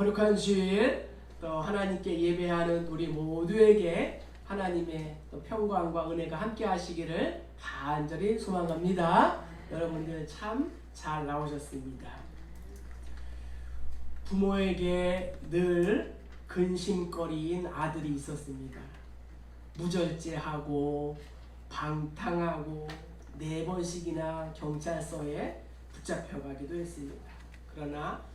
거룩한 주일 또 하나님께 예배하는 우리 모두에게 하나님의 또 평강과 은혜가 함께 하시기를 간절히 소망합니다. 여러분들 참 잘 나오셨습니다. 부모에게 늘 근심거리인 아들이 있었습니다. 무절제하고 방탕하고 네 번씩이나 경찰서에 붙잡혀가기도 했습니다. 그러나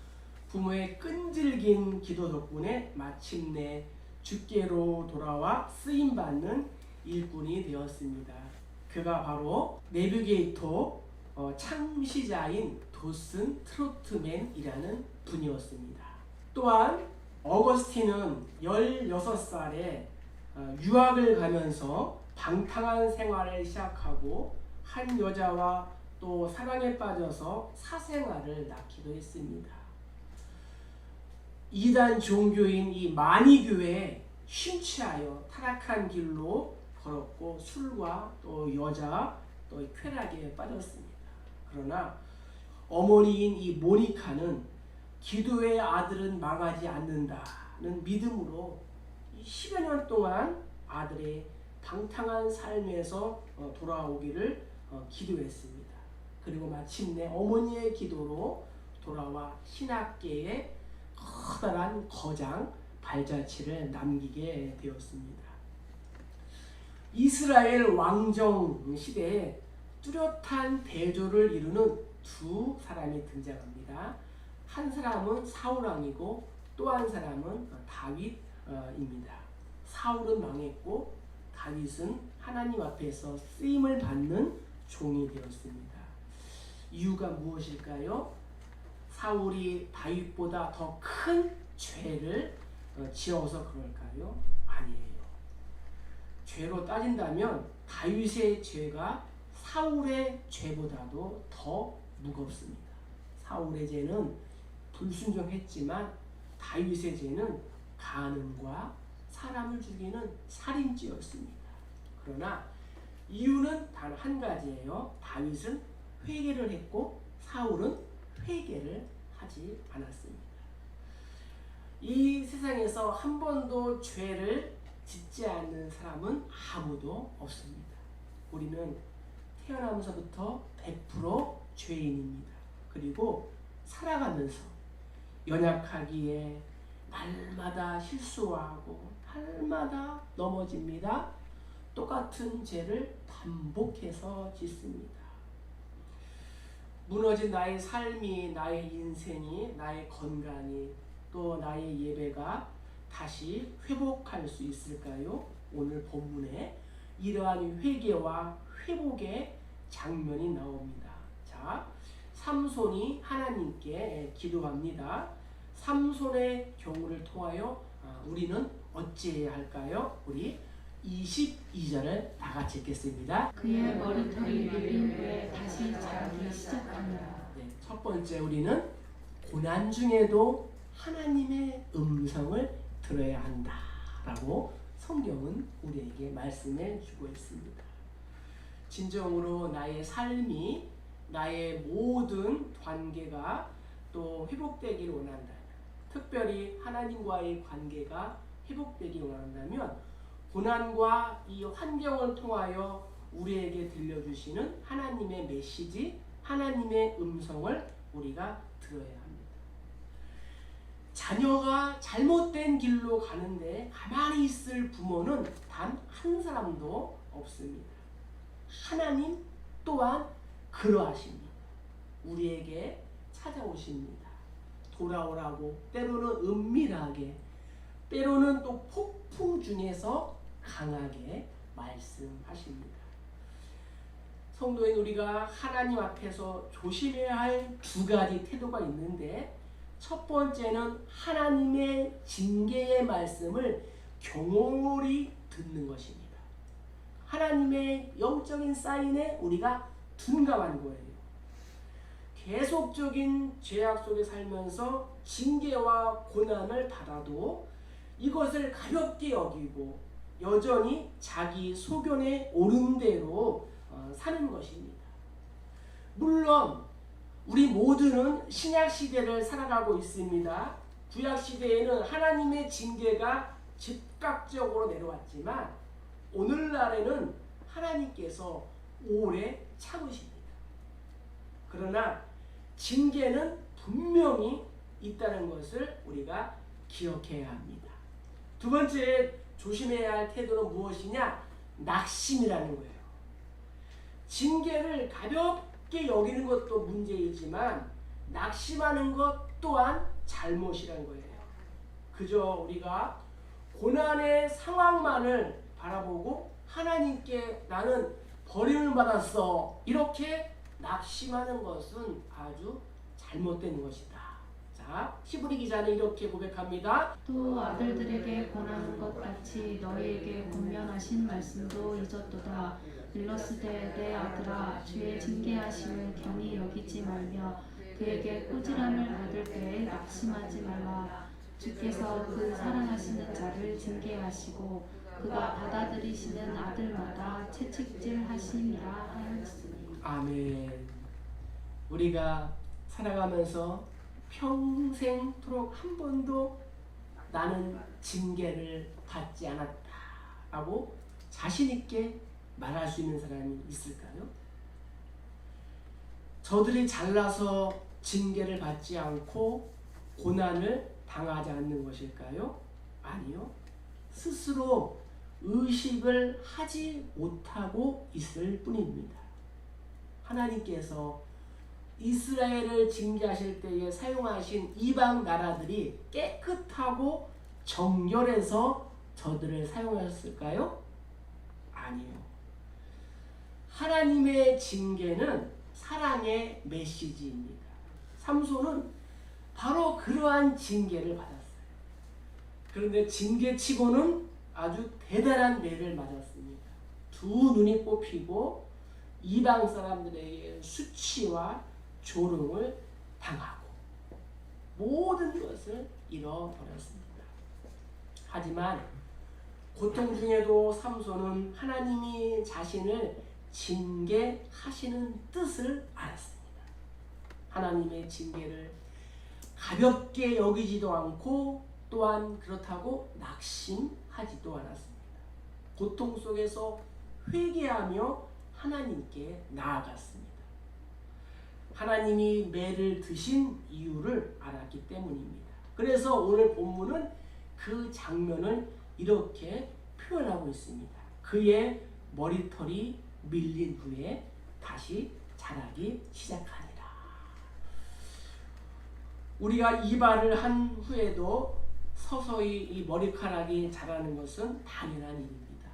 부모의 끈질긴 기도 덕분에 마침내 주께로 돌아와 쓰임 받는 일꾼이 되었습니다. 그가 바로 내비게이터 어, 창시자인 도슨 트로트맨이라는 분이었습니다. 또한 어거스틴은 16살에 어, 유학을 가면서 방탕한 생활을 시작하고 한 여자와 또 사랑에 빠져서 사생활을 낳기도 했습니다. 이단 종교인 이 마니교회에 심취하여 타락한 길로 걸었고 술과 또 여자 또 쾌락에 빠졌습니다. 그러나 어머니인 이 모니카는 기도의 아들은 망하지 않는다는 믿음으로 10여 년 동안 아들의 방탕한 삶에서 어, 돌아오기를 어, 기도했습니다. 그리고 마침내 어머니의 기도로 돌아와 신학계에 커다란 거장 발자취를 남기게 되었습니다. 이스라엘 왕정 시대에 뚜렷한 대조를 이루는 두 사람이 등장합니다. 한 사람은 사울 왕이고 또 한 사람은 다윗입니다. 사울은 망했고 다윗은 하나님 앞에서 쓰임을 받는 종이 되었습니다. 이유가 무엇일까요? 사울이 다윗보다 더 큰 죄를 어, 지어서 그럴까요? 아니에요. 죄로 따진다면 다윗의 죄가 사울의 죄보다도 더 무겁습니다. 사울의 죄는 불순종했지만 다윗의 죄는 간음과 사람을 죽이는 살인죄였습니다. 그러나 이유는 단 한 가지예요. 다윗은 회개를 했고 사울은 회개를 하지 않았습니다. 이 세상에서 한 번도 죄를 짓지 않는 사람은 아무도 없습니다. 우리는 태어나면서부터 100% 죄인입니다. 그리고 살아가면서 연약하기에 날마다 실수하고 날마다 넘어집니다. 똑같은 죄를 반복해서 짓습니다. 무너진 나의 삶이, 나의 인생이, 나의 건강이, 또 나의 예배가 다시 회복할 수 있을까요? 오늘 본문에 이러한 회개와 회복의 장면이 나옵니다. 자, 삼손이 하나님께 기도합니다. 삼손의 경우를 통하여 아, 우리는 어찌해야 할까요? 우리 22절을 다 같이 읽겠습니다. 그의 머리털이 밀린 후에 다시 자라기 시작합니다. 네, 첫 번째 우리는 고난 중에도 하나님의 음성을 들어야 한다라고 성경은 우리에게 말씀해 주고 있습니다. 진정으로 나의 삶이 나의 모든 관계가 또 회복되기를 원한다면 특별히 하나님과의 관계가 회복되기를 원한다면 고난과 이 환경을 통하여 우리에게 들려주시는 하나님의 메시지, 하나님의 음성을 우리가 들어야 합니다. 자녀가 잘못된 길로 가는데 가만히 있을 부모는 단 한 사람도 없습니다. 하나님 또한 그러하십니다. 우리에게 찾아오십니다. 돌아오라고 때로는 은밀하게 때로는 또 폭풍 중에서 강하게 말씀하십니다. 성도인 우리가 하나님 앞에서 조심해야 할 두 가지 태도가 있는데 첫 번째는 하나님의 징계의 말씀을 경홀히 듣는 것입니다. 하나님의 영적인 사인에 우리가 둔감한 거예요. 계속적인 죄악 속에 살면서 징계와 고난을 받아도 이것을 가볍게 여기고 여전히 자기 소견에 옳은 대로 어, 사는 것입니다. 물론 우리 모두는 신약 시대를 살아가고 있습니다. 구약 시대에는 하나님의 징계가 즉각적으로 내려왔지만 오늘날에는 하나님께서 오래 참으십니다. 그러나 징계는 분명히 있다는 것을 우리가 기억해야 합니다. 두 번째 조심해야 할 태도는 무엇이냐? 낙심이라는 거예요. 징계를 가볍게 여기는 것도 문제이지만 낙심하는 것 또한 잘못이란 거예요. 그저 우리가 고난의 상황만을 바라보고 하나님께 나는 버림을 받았어 이렇게 낙심하는 것은 아주 잘못된 것이다. 자, 히브리 기자는 이렇게 고백합니다. 또 아들들에게 권하는 것 같이 너희에게 권면하신 말씀도 잊었도다. 일러스되 내 아들아 주의 징계하심을 경히 여기지 말며 그에게 꾸지람을 받을 때에 낙심하지 말라. 주께서 그 사랑하시는 자를 징계하시고 그가 받아들이시는 아들마다 채찍질 하심이라 하였으니. 아멘. 우리가 살아가면서 평생토록 한 번도 나는 징계를 받지 않았다 라고 자신 있게 말할 수 있는 사람이 있을까요? 저들이 잘나서 징계를 받지 않고 고난을 당하지 않는 것일까요? 아니요. 스스로 의식을 하지 못하고 있을 뿐입니다. 하나님께서 이스라엘을 징계하실 때에 사용하신 이방 나라들이 깨끗하고 정결해서 저들을 사용하셨을까요? 아니요. 하나님의 징계는 사랑의 메시지입니다. 삼손은 바로 그러한 징계를 받았어요. 그런데 징계치고는 아주 대단한 매를 맞았습니다. 두 눈이 뽑히고 이방 사람들에게 수치와 조롱을 당하고 모든 것을 잃어버렸습니다. 하지만 고통 중에도 삼손은 하나님이 자신을 징계하시는 뜻을 알았습니다. 하나님의 징계를 가볍게 여기지도 않고 또한 그렇다고 낙심하지도 않았습니다. 고통 속에서 회개하며 하나님께 나아갔습니다. 하나님이 매를 드신 이유를 알았기 때문입니다. 그래서 오늘 본문은 그 장면을 이렇게 표현하고 있습니다. 그의 머리털이 밀린 후에 다시 자라기 시작하니라. 우리가 이발을 한 후에도 서서히 이 머리카락이 자라는 것은 당연한 일입니다.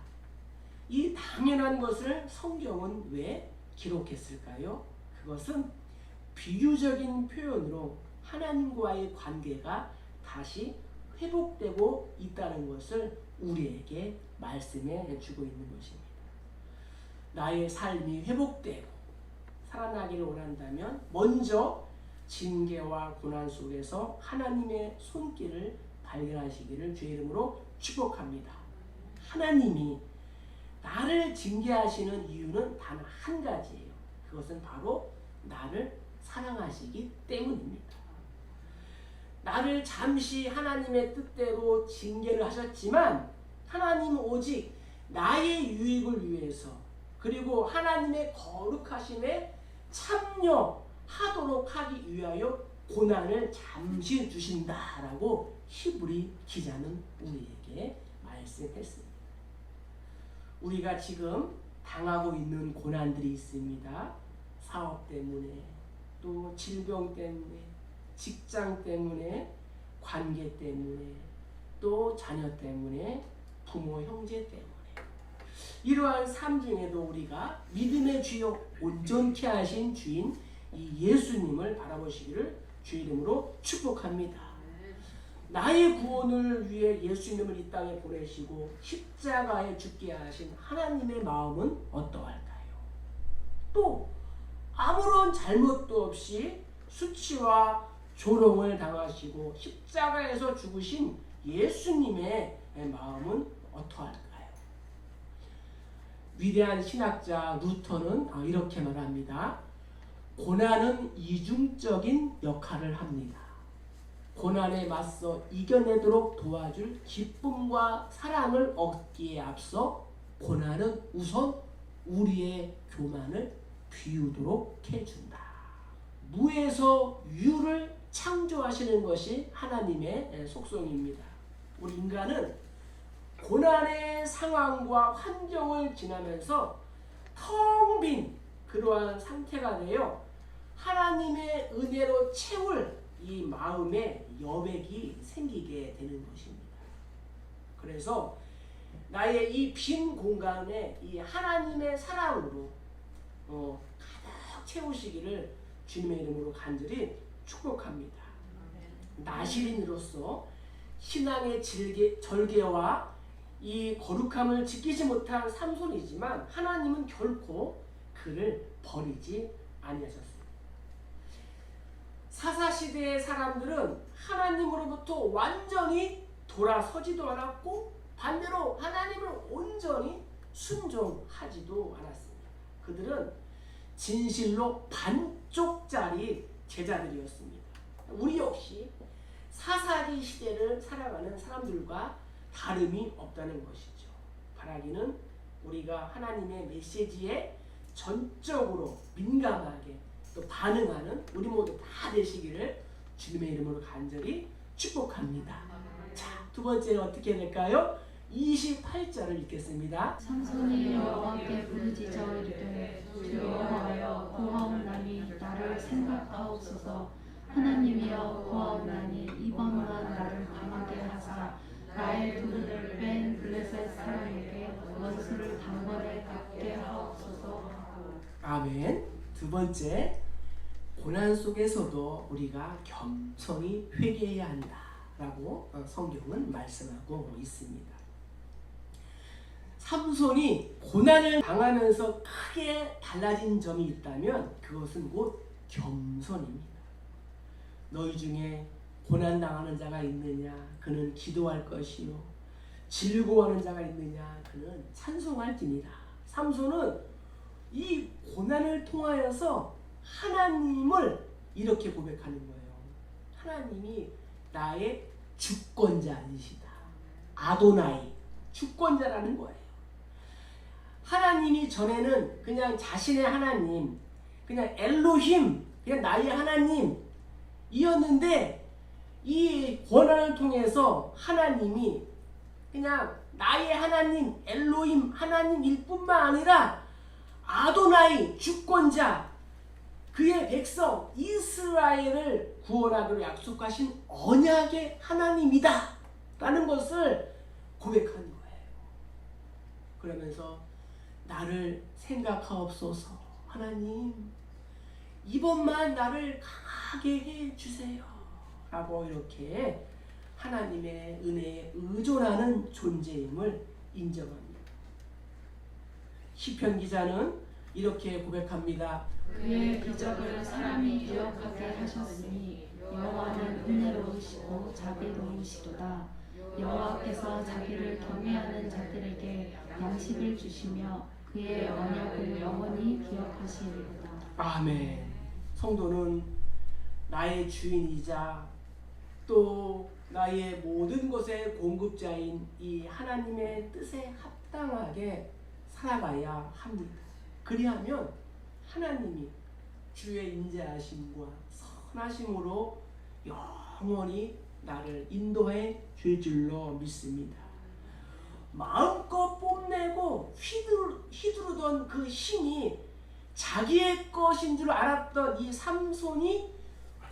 이 당연한 것을 성경은 왜 기록했을까요? 그것은 비유적인 표현으로 하나님과의 관계가 다시 회복되고 있다는 것을 우리에게 말씀해 주고 있는 것입니다. 나의 삶이 회복되고 살아나기를 원한다면 먼저 징계와 고난 속에서 하나님의 손길을 발견하시기를 주의 이름으로 축복합니다. 하나님이 나를 징계하시는 이유는 단 한 가지예요. 그것은 바로 나를 사랑하시기 때문입니다. 나를 잠시 하나님의 뜻대로 징계를 하셨지만 하나님은 오직 나의 유익을 위해서 그리고 하나님의 거룩하심에 참여하도록 하기 위하여 고난을 잠시 주신다라고 히브리 기자는 우리에게 말씀했습니다. 우리가 지금 당하고 있는 고난들이 있습니다. 사업 때문에 또 질병 때문에 직장 때문에 관계 때문에 또 자녀 때문에 부모 형제 때문에 이러한 삶 중에도 우리가 믿음의 주요 온전케 하신 주인 이 예수님을 바라보시기를 주 이름으로 축복합니다. 나의 구원을 위해 예수님을 이 땅에 보내시고 십자가에 죽게 하신 하나님의 마음은 어떠할까요? 또 아무런 잘못도 없이 수치와 조롱을 당하시고 십자가에서 죽으신 예수님의 마음은 어떠할까요? 위대한 신학자 루터는 아, 이렇게 말합니다. 고난은 이중적인 역할을 합니다. 고난에 맞서 이겨내도록 도와줄 기쁨과 사랑을 얻기에 앞서 고난은 우선 우리의 교만을 비우도록 해준다. 무에서 유를 창조하시는 것이 하나님의 속성입니다. 우리 인간은 고난의 상황과 환경을 지나면서 텅 빈 그러한 상태가 되어 하나님의 은혜로 채울 이 마음에 여백이 생기게 되는 것입니다. 그래서 나의 이 빈 공간에 이 하나님의 사랑으로 어, 가득 채우시기를 주님의 이름으로 간절히 축복합니다. 나시린으로서 신앙의 질게, 절개와 이 거룩함을 지키지 못한 삼손이지만 하나님은 결코 그를 버리지 아니하셨습니다. 사사 시대의 사람들은 하나님으로부터 완전히 돌아서지도 않았고 반대로 하나님을 온전히 순종하지도 않았습니다. 그들은 진실로 반쪽짜리 제자들이었습니다. 우리 역시 사사기 시대를 살아가는 사람들과 다름이 없다는 것이죠. 바라기는 우리가 하나님의 메시지에 전적으로 민감하게 또 반응하는 우리 모두 다 되시기를 주님의 이름으로 간절히 축복합니다. 자, 두 번째는 어떻게 될까요? 28절을 읽겠습니다. 삼손이 여호와께 부르짖어 이르되 주 여호와여 구하옵나니 나를 생각하옵소서 하나님이여 구하옵나니 이번만 나를 강하게 하사 나의 둘을 뺀 블레셋 사람에게 원수를 단번에 갚게 하옵소서 아멘. 두 번째, 고난 속에서도 우리가 겸손히 회개해야 한다라고 어, 성경은 말씀하고 있습니다. 삼손이 고난을 당하면서 크게 달라진 점이 있다면 그것은 곧 겸손입니다. 너희 중에 고난 당하는 자가 있느냐? 그는 기도할 것이요. 즐거워하는 자가 있느냐? 그는 찬송할지니라. 삼손은 이 고난을 통하여서 하나님을 이렇게 고백하는 거예요. 하나님이 나의 주권자이시다. 아도나이 주권자라는 거예요. 하나님이 전에는 그냥 자신의 하나님, 그냥 엘로힘, 그냥 나의 하나님 이었는데 이 고난을 통해서 하나님이 그냥 나의 하나님 엘로힘 하나님일 뿐만 아니라 아도나이 주권자 그의 백성 이스라엘을 구원하기로 약속하신 언약의 하나님이다 라는 것을 고백한 거예요. 그러면서 나를 생각하옵소서 하나님 이번만 나를 강하게 해 주세요 라고 이렇게 하나님의 은혜에 의존하는 존재임을 인정합니다. 시편 기자는 이렇게 고백합니다. 그의 기적을 사람이 기억하게 하셨으니 여호와는 은혜로우시고 자비로우시도다 여호와께서 자기를 경외하는 자들에게 양식을 주시며 그의 언약을 영원히 기억하시리로다 아멘. 성도는 나의 주인이자 또 나의 모든 것의 공급자인 이 하나님의 뜻에 합당하게 살아가야 합니다. 그리하면 하나님이 주의 인자하심과 선하심으로 영원히 나를 인도해 줄 줄로 믿습니다. 마음껏 뽐내고 휘두르, 휘두르던 그 힘이 자기의 것인 줄 알았던 이 삼손이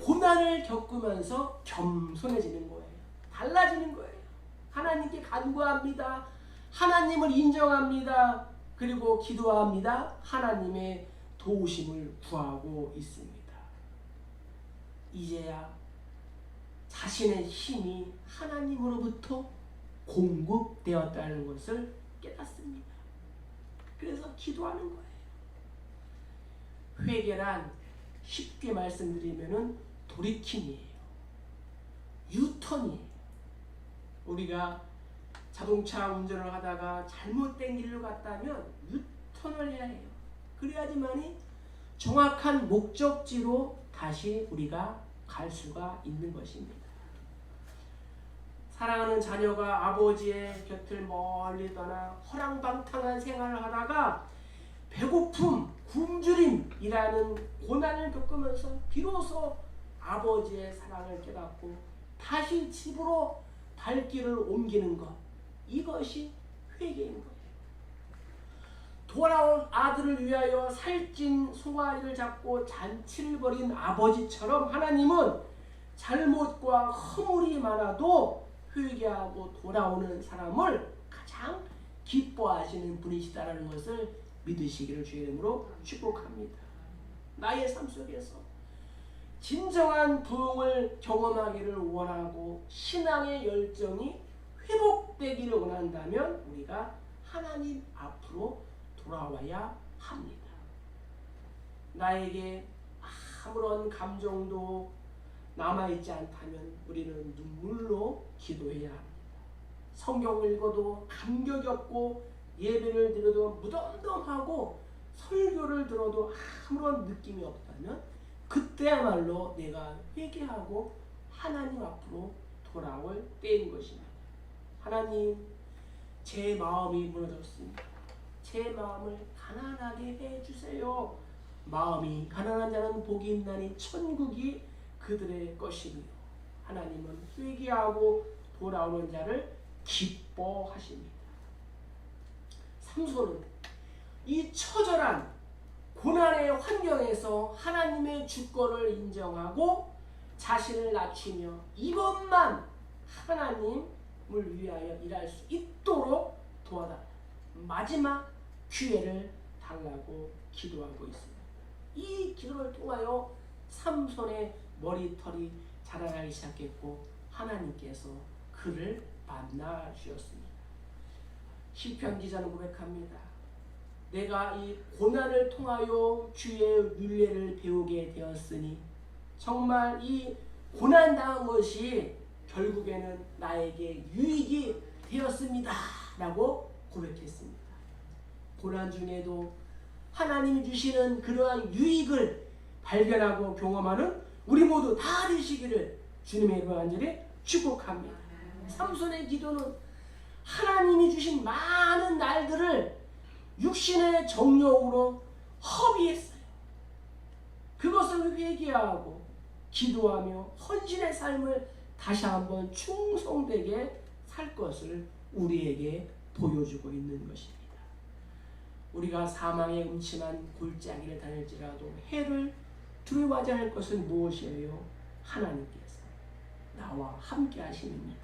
고난을 겪으면서 겸손해지는 거예요. 달라지는 거예요. 하나님께 간구합니다. 하나님을 인정합니다. 그리고 기도합니다. 하나님의 도우심을 구하고 있습니다. 이제야 자신의 힘이 하나님으로부터 공급되었다는 것을 깨닫습니다. 그래서 기도하는 거예요. 회개란 쉽게 말씀드리면은 돌이킴이에요. 유턴이에요. 우리가 자동차 운전을 하다가 잘못된 길로 갔다면 유턴을 해야 해요. 그래야지만이 정확한 목적지로 다시 우리가 갈 수가 있는 것입니다. 사랑하는 자녀가 아버지의 곁을 멀리 떠나 허랑방탕한 생활을 하다가 배고픔, 굶주림이라는 고난을 겪으면서 비로소 아버지의 사랑을 깨닫고 다시 집으로 발길을 옮기는 것 이것이 회개인 거예요. 돌아온 아들을 위하여 살찐 송아리를 잡고 잔치를 벌인 아버지처럼 하나님은 잘못과 허물이 많아도 회개하고 돌아오는 사람을 가장 기뻐하시는 분이시다라는 것을 믿으시기를 주의 이름으로 축복합니다. 나의 삶 속에서 진정한 부흥을 경험하기를 원하고 신앙의 열정이 회복되기를 원한다면 우리가 하나님 앞으로 돌아와야 합니다. 나에게 아무런 감정도 남아있지 않다면 우리는 눈물로 기도해야 합니다. 성경을 읽어도 감격이 없고 예배를 드려도 무덤덤하고 설교를 들어도 아무런 느낌이 없다면 그때야말로 내가 회개하고 하나님 앞으로 돌아올 때인 것입니다. 하나님, 제 마음이 무너졌습니다. 제 마음을 가난하게 해주세요. 마음이 가난한 자는 복이 있나니 천국이 그들의 것이며 하나님은 회개하고 돌아오는 자를 기뻐하십니다. 삼손은 이 처절한 고난의 환경에서 하나님의 주권을 인정하고 자신을 낮추며 이것만 하나님을 위하여 일할 수 있도록 도와달라. 마지막 기회를 달라고 기도하고 있습니다. 이 기도를 통하여 삼손의 머리털이 자라나기 시작했고 하나님께서 그를 만나 주셨습니다. 시편 기자는 고백합니다. 내가 이 고난을 통하여 주의 윤례를 배우게 되었으니 정말 이 고난 당한 것이 결국에는 나에게 유익이 되었습니다. 라고 고백했습니다. 고난 중에도 하나님이 주시는 그러한 유익을 발견하고 경험하는 우리 모두 다 되시기를 주님의 이름으로 간절히 축복합니다. 삼손의 기도는 하나님이 주신 많은 날들을 육신의 정욕으로 허비했어요. 그것을 회개하고 기도하며 헌신의 삶을 다시 한번 충성되게 살 것을 우리에게 보여주고 있는 것입니다. 우리가 사망의 음침한 골짜기를 다닐지라도 해를 두려워하지 않을 것은 무엇이에요? 하나님께서 나와 함께 하시는입니다.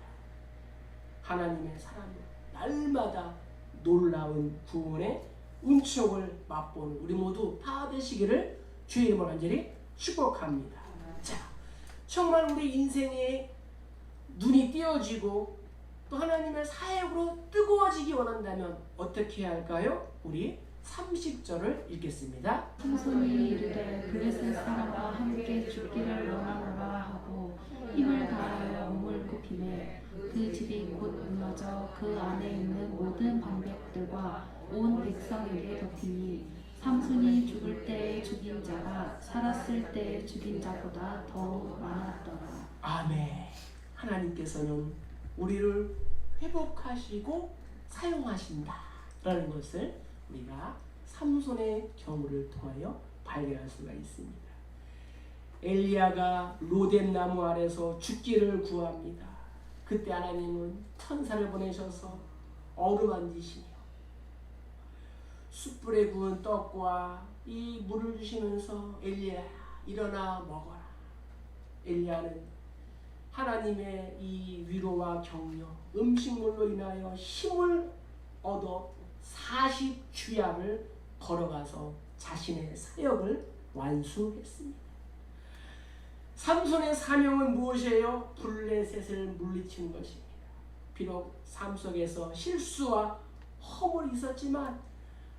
하나님의 사랑은 날마다 놀라운 구원의 은총을 맛보는 우리 모두 다 되시기를 주의 이름으로 간절히 축복합니다. 자, 정말 우리 인생에 눈이 띄어지고 또 하나님의 사역으로 뜨거워지기 원한다면 어떻게 해야 할까요? 우리 30절을 읽겠습니다. 삼손이 이르되 블레셋 사람과 함께 죽기를 원하노라 하고 힘을 다하여 몸을 굽히매 그 집이 곧 무너져 그 안에 있는 모든 방백들과 온 백성에게 덮이니 삼손이 죽을 때에 죽인 자가 살았을 때에 죽인 자보다 더욱 많았더라. 아멘. 하나님께서는 우리를 회복하시고 사용하신다라는 것을 우리가 삼손의 경우를 통하여 발견할 수가 있습니다. 엘리야가 로뎀 나무 아래서 죽기를 구합니다. 그때 하나님은 천사를 보내셔서 어루만지시며 숯불에 구운 떡과 이 물을 주시면서 엘리야 일어나 먹어라. 엘리야는 하나님의 이 위로와 격려, 음식물로 인하여 힘을 얻어 40주야를 걸어가서 자신의 사역을 완수했습니다. 삼손의 사명은 무엇이에요? 블레셋을 물리치는 것입니다. 비록 삶 속에서 실수와 허물이 있었지만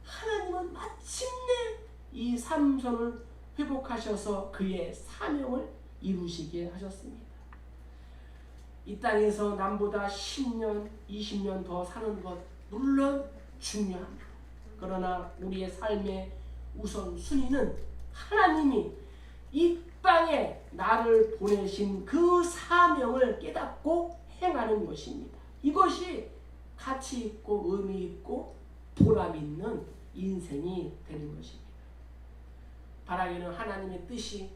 하나님은 마침내 이 삼손을 회복하셔서 그의 사명을 이루시게 하셨습니다. 이 땅에서 남보다 10년, 20년 더 사는 것 물론 중요합니다. 그러나 우리의 삶의 우선 순위는 하나님이 이 땅에 나를 보내신 그 사명을 깨닫고 행하는 것입니다. 이것이 가치 있고 의미 있고 보람 있는 인생이 되는 것입니다. 바라기는 하나님의 뜻이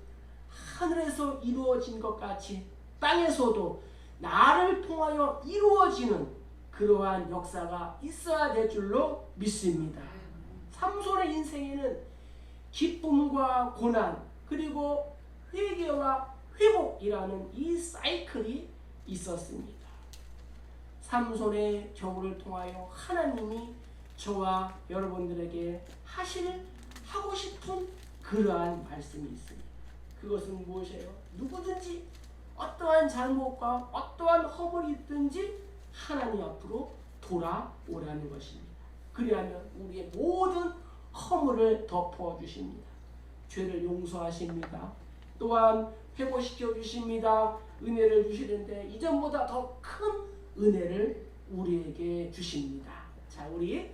하늘에서 이루어진 것 같이 땅에서도 나를 통하여 이루어지는 그러한 역사가 있어야 될 줄로 믿습니다. 삼손의 인생에는 기쁨과 고난 그리고 회개와 회복이라는 이 사이클이 있었습니다. 삼손의 경우를 통하여 하나님이 저와 여러분들에게 하실 하고 싶은 그러한 말씀이 있습니다. 그것은 무엇이에요? 누구든지 어떠한 잘못과 어떠한 허물이 있든지 하나님 앞으로 돌아오라는 것입니다. 그리하면 우리의 모든 허물을 덮어 주십니다. 죄를 용서하십니다. 또한 회복시켜 주십니다. 은혜를 주시는데 이전보다 더 큰 은혜를 우리에게 주십니다. 자, 우리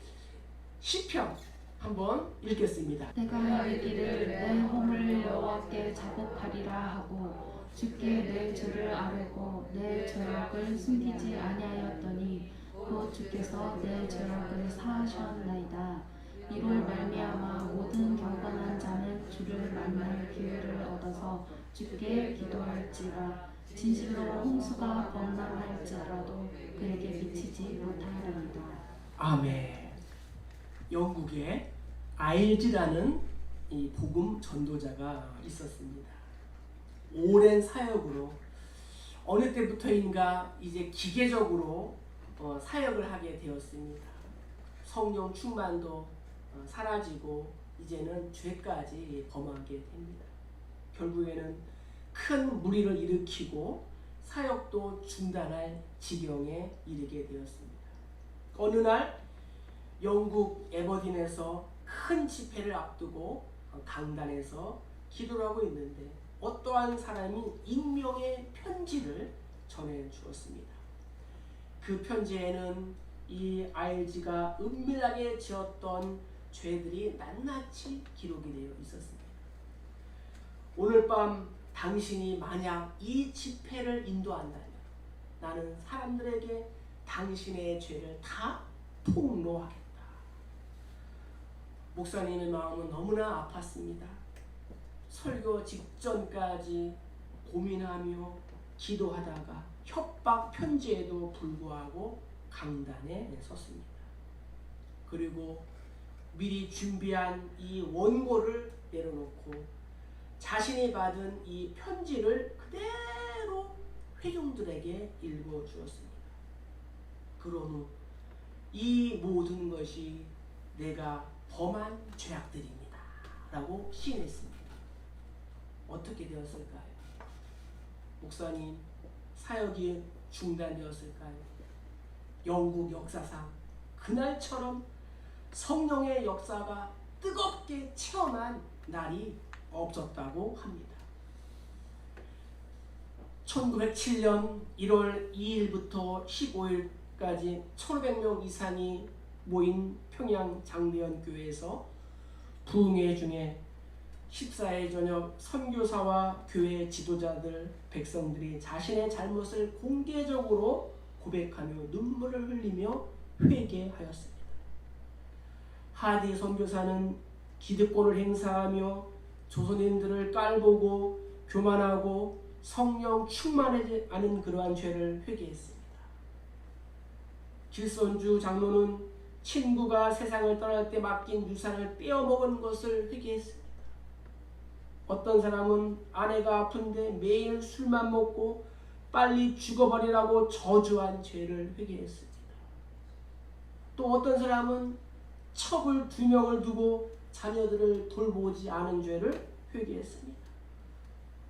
시편 한번 읽겠습니다. 내가 알기를 내 허물 여호와께 자복하리라 하고 주께 내 죄를 아뢰고 내 죄악을 숨기지 아니하였더니 곧 주께서 내 죄악을 사하셨나이다. 이로 말미암아 모든 경건한 자는 주를 만날 기회를 얻어서 주께 기도할지라 진실로 홍수가 범람할지라도 그에게 미치지 못하리이다. 아멘. 영국에 아일즈라는 이 복음 전도자가 있었습니다. 오랜 사역으로 어느 때부터인가 이제 기계적으로 어, 사역을 하게 되었습니다. 성령 충만도 어, 사라지고 이제는 죄까지 범하게 됩니다. 결국에는 큰 무리를 일으키고 사역도 중단할 지경에 이르게 되었습니다. 어느 날 영국 에버딘에서 큰 집회를 앞두고 강단에서 기도를 하고 있는데 어떠한 사람이 익명의 편지를 전해 주었습니다. 그 편지에는 이 아일지가 은밀하게 지었던 죄들이 낱낱이 기록이 되어 있었습니다. 오늘 밤 당신이 만약 이 집회를 인도한다면 나는 사람들에게 당신의 죄를 다 폭로하겠다. 목사님의 마음은 너무나 아팠습니다. 설교 직전까지 고민하며 기도하다가 협박 편지에도 불구하고 강단에 섰습니다. 그리고 미리 준비한 이 원고를 내려놓고 자신이 받은 이 편지를 그대로 회중들에게 읽어 주었습니다. 그런 후 이 모든 것이 내가 범한 죄악들입니다. 라고 시인했습니다. 어떻게 되었을까요? 목사님, 사역이 중단되었을까요? 영국 역사상 그날처럼 성령의 역사가 뜨겁게 체험한 날이 없었다고 합니다. 1907년 1월 2일부터 15일까지 1,500명 이상이 모인 평양 장대현 교회에서 부흥회 중에 14일 저녁 선교사와 교회 지도자들 백성들이 자신의 잘못을 공개적으로 고백하며 눈물을 흘리며 회개하였습니다. 하디 선교사는 기득권을 행사하며 조선인들을 깔보고 교만하고 성령 충만하지 않은 그러한 죄를 회개했습니다. 길선주 장로는 친구가 세상을 떠날 때 맡긴 유산을 떼어먹은 것을 회개했습니다. 어떤 사람은 아내가 아픈데 매일 술만 먹고 빨리 죽어버리라고 저주한 죄를 회개했습니다. 또 어떤 사람은 첩을 두 명을 두고 자녀들을 돌보지 않은 죄를 회개했습니다.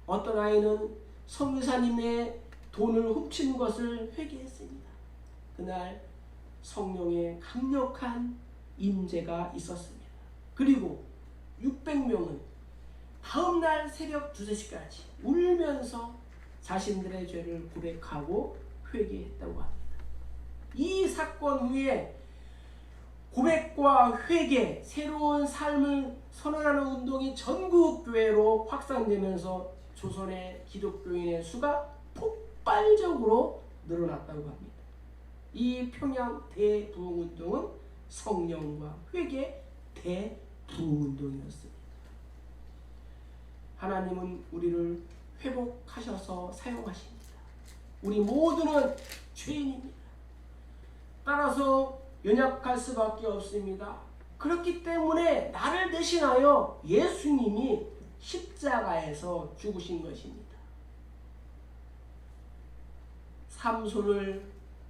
어떤 아이는 성유사님의 돈을 훔친 것을 회개했습니다. 그날 성령의 강력한 임재가 있었습니다. 그리고 600명은 다음날 새벽 2, 3시까지 울면서 자신들의 죄를 고백하고 회개했다고 합니다. 이 사건 후에 고백과 회개, 새로운 삶을 선언하는 운동이 전국 교회로 확산되면서 조선의 기독교인의 수가 폭발적으로 늘어났다고 합니다. 이 평양 대부흥 운동은 성령과 회개 대부흥 운동이었습니다. 하나님은 우리를 회복하셔서 사용하십니다. 우리 모두는 죄인입니다. 따라서 연약할 수밖에 없습니다. 그렇기 때문에 나를 대신하여 예수님이 십자가에서 죽으신 것입니다. 삼손을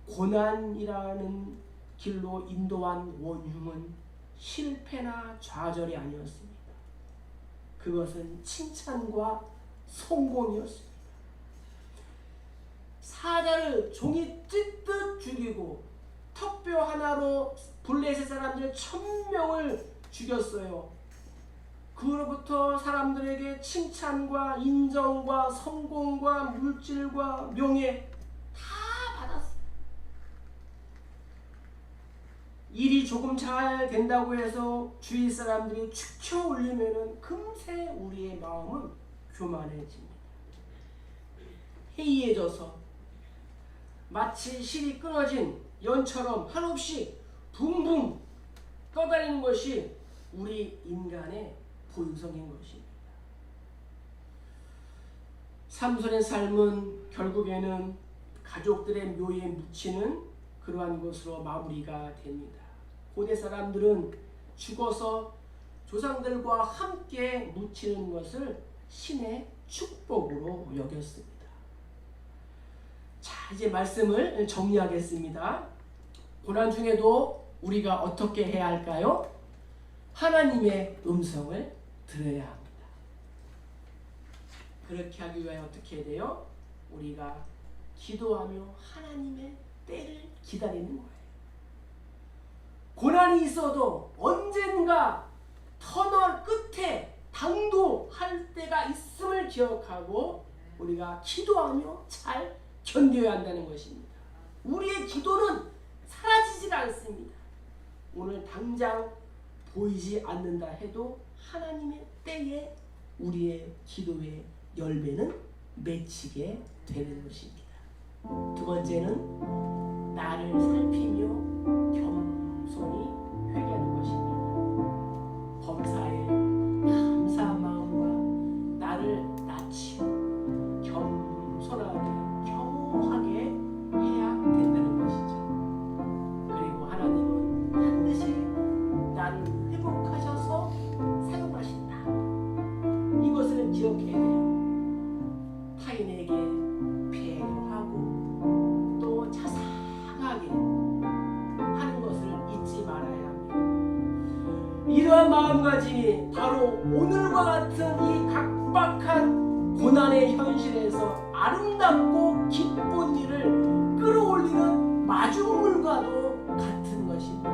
고난이라는 길로 인도한 원흉은 실패나 좌절이 아니었습니다. 그것은 칭찬과 성공이었습니다. 사자를 종이 찢듯 죽이고 턱뼈 하나로 블레셋 사람들 천명을 죽였어요. 그로부터 사람들에게 칭찬과 인정과 성공과 물질과 명예 다 받았어요. 일이 조금 잘 된다고 해서 주위 사람들이 축켜 올리면은 금세 우리의 마음은 교만해집니다. 해이해져서 마치 실이 끊어진 연처럼 한없이 붕붕 떠다니는 것이 우리 인간의 본성인 것입니다. 삼손의 삶은 결국에는 가족들의 묘에 묻히는 그러한 것으로 마무리가 됩니다. 고대 사람들은 죽어서 조상들과 함께 묻히는 것을 신의 축복으로 여겼습니다. 자, 이제 말씀을 정리하겠습니다. 고난 중에도 우리가 어떻게 해야 할까요? 하나님의 음성을 들어야 합니다. 그렇게 하기 위해 어떻게 해야 돼요? 우리가 기도하며 하나님의 때를 기다리는 거예요. 고난이 있어도 언젠가 터널 끝에 당도할 때가 있음을 기억하고 우리가 기도하며 잘 견뎌야 한다는 것입니다. 우리의 기도는 사라지질 않습니다. 오늘 당장 보이지 않는다 해도 하나님의 때에 우리의 기도의 열매는 맺히게 되는 것입니다. 두 번째는 나를 살피며 겸 손히 회개하는 것입니다. 범사에 감사한 마음과 나를 낮추고 겸손하게 겸허하게 해야 된다는 것이죠. 그리고 하나님은 반드시 나를 회복하셔서 사용하신다. 이것을 기억해야 돼요. 마음가짐이 바로 오늘과 같은 이 각박한 고난의 현실에서 아름답고 기쁜 일을 끌어올리는 마중물과도 같은 것입니다.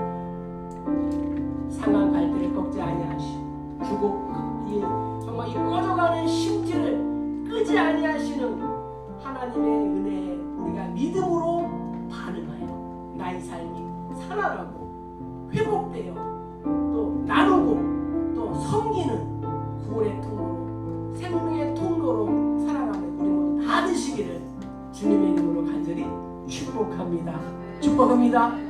상한 갈대를 꺾지 아니하시고 주고 이 정말 이 꺼져가는 심지를 끄지 아니하시는 하나님의 은혜에 우리가 믿음으로 반응하여 나의 삶이 살아나고 회복되어 모